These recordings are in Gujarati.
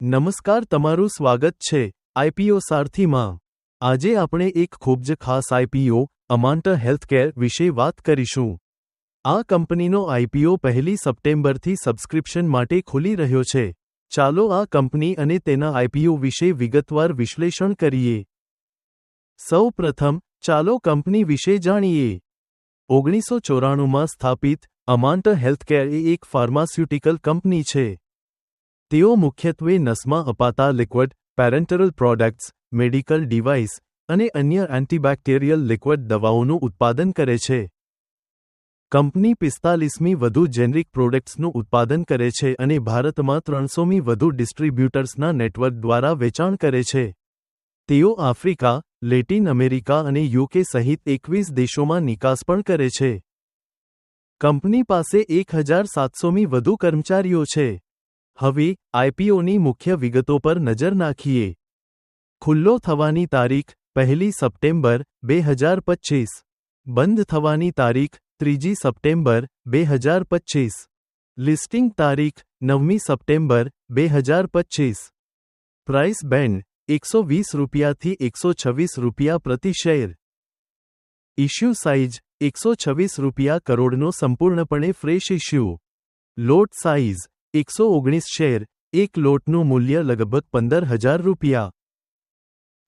નમસ્કાર, તમારું સ્વાગત છે આઈપીઓ સારથીમાં. આજે આપણે એક ખૂબ જ ખાસ આઈપીઓ અમાન્ટર હેલ્થકેર વિશે વાત કરીશું. આ કંપનીનો આઈપીઓ પહેલી સપ્ટેમ્બરથી સબસ્ક્રિપ્શન માટે ખુલી રહ્યો છે. ચાલો આ કંપની અને તેના આઈપીઓ વિશે વિગતવાર વિશ્લેષણ કરીએ. સૌ પ્રથમ, ચાલો કંપની વિશે જાણીએ. ઓગણીસો ચોરાણુંમાં સ્થાપિત અમાન્ટર હેલ્થકેર એ એક ફાર્માસ્યુટિકલ કંપની છે. તેઓ મુખ્યત્વે નસમાં અપાતા liquid, parenteral products, medical device અને અન્ય એન્ટીબેક્ટેરિયલ લિક્વિડ દવાઓનું ઉત્પાદન કરે છે. કંપની પિસ્તાલીસમી વધુ જેનરિક પ્રોડક્ટ્સનું ઉત્પાદન કરે છે અને ભારતમાં ત્રણસોમી વધુ ડિસ્ટ્રીબ્યુટર્સના નેટવર્ક દ્વારા વેચાણ કરે છે. તેઓ આફ્રિકા, લેટિન અમેરિકા અને યુકે સહિત એકવીસ દેશોમાં નિકાસ પણ કરે છે. કંપની પાસે એક હજાર સાતસોમી વધુ કર્મચારીઓ છે. હવે આઈપીઓની મુખ્ય વિગતો પર નજર નાખીએ. ખુલ્લો થવાની તારીખ, પહેલી સપ્ટેમ્બર, બે હજાર પચ્ચીસ. બંધ થવાની તારીખ, ત્રીજી સપ્ટેમ્બર, બે હજાર પચ્ચીસ. લિસ્ટિંગ તારીખ, નવમી સપ્ટેમ્બર, બે હજાર પચ્ચીસ. પ્રાઇસ બેન્ડ, એકસો વીસ રૂપિયાથી એકસો છવ્વીસ રૂપિયા પ્રતિ શેર. ઇશ્યુ સાઇઝ, એકસો છવ્વીસ રૂપિયા કરોડનો સંપૂર્ણપણે ફ્રેશ ઇશ્યુ. લોટ સાઇઝ એકસો ઓગણીસ શેર, એક લોટનું મૂલ્ય લગભગ પંદર હજાર રૂપિયા.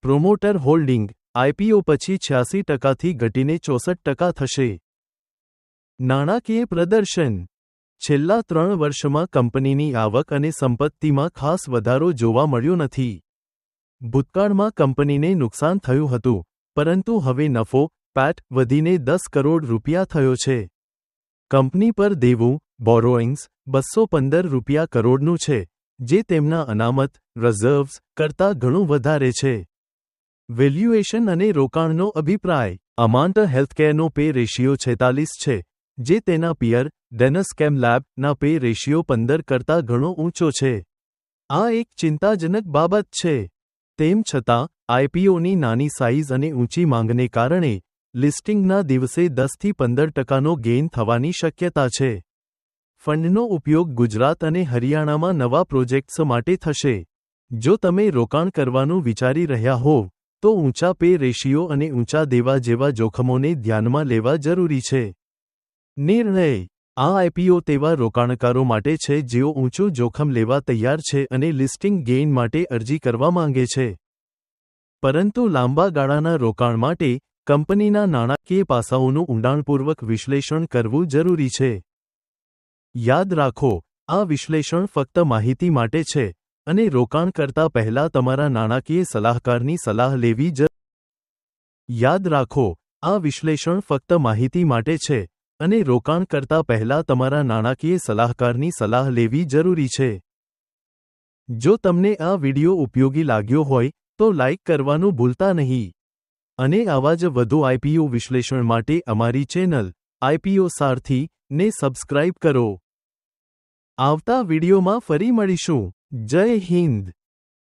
પ્રોમોટર હોલ્ડિંગ આઈપીઓ પછી છ્યાસી ટકાથી ઘટીને ચોસઠ ટકા થશે. નાણાકીય પ્રદર્શન, છેલ્લા ત્રણ વર્ષમાં કંપનીની આવક અને સંપત્તિમાં ખાસ વધારો જોવા મળ્યો નથી. ભૂતકાળમાં કંપનીને નુકસાન થયું હતું, પરંતુ હવે નફો, પેટ વધીને દસ કરોડ રૂપિયા થયો છે. કંપની પર દેવું બોરોઇંગ્સ બસો પંદર રૂપિયા કરોડનું છે, જે તેમના અનામત રિઝર્વ્સ કરતાં ઘણું વધારે છે. વેલ્યુએશન અને રોકાણનો અભિપ્રાય, અમાન્ટ હેલ્થકેરનો પે રેશિયો છેતાલીસ છે, જે તેના પિયર ડેનસ્કેમ લેબના પે રેશિયો પંદર કરતાં ઘણો ઊંચો છે. આ એક ચિંતાજનક બાબત છે. તેમ છતાં આઈપીઓની નાની સાઇઝ અને ઊંચી માંગને કારણે, લિસ્ટિંગના દિવસે દસથી પંદર ટકાનો ગેઇન થવાની શક્યતા છે. ફંડનો ઉપયોગ ગુજરાત અને હરિયાણામાં નવા પ્રોજેક્ટ્સ માટે થશે. જો તમે રોકાણ કરવાનું વિચારી રહ્યા હોવ, તો ઊંચા પે રેશિયો અને ઊંચા દેવા જેવા જોખમોને ધ્યાનમાં લેવા જરૂરી છે. નિર્ણય. આ આઈપીઓ તેવા રોકાણકારો માટે છે જેઓ ઊંચું જોખમ લેવા તૈયાર છે અને લિસ્ટિંગ ગેઇન માટે અરજી કરવા માંગે છે. પરંતુ લાંબા ગાળાના રોકાણ માટે કંપનીના નાણાકીય પાસાઓનું ઊંડાણપૂર્વક વિશ્લેષણ કરવું જરૂરી છે. યાદ રાખો, આ વિશ્લેષણ ફક્ત માહિતી માટે છે અને રોકાણ કરતા પહેલા તમારા નાણાકીય સલાહકારની સલાહ લેવી જ યાદ રાખો, આ વિશ્લેષણ ફક્ત માહિતી માટે છે અને રોકાણ કરતા પહેલા તમારા નાણાકીય સલાહકારની સલાહ લેવી જરૂરી છે. જો તમને આ વિડિયો ઉપયોગી લાગ્યો હોય, તો લાઇક કરવાનું ભૂલતા નહીં. અને આવા જ વધુ આઈપીઓ વિશ્લેષણ માટે અમારી ચેનલ આઈપીઓ સારથી ને સબસ્ક્રાઇબ કરો. આવતા વિડીયોમાં ફરી મળીશું. જય હિન્દ.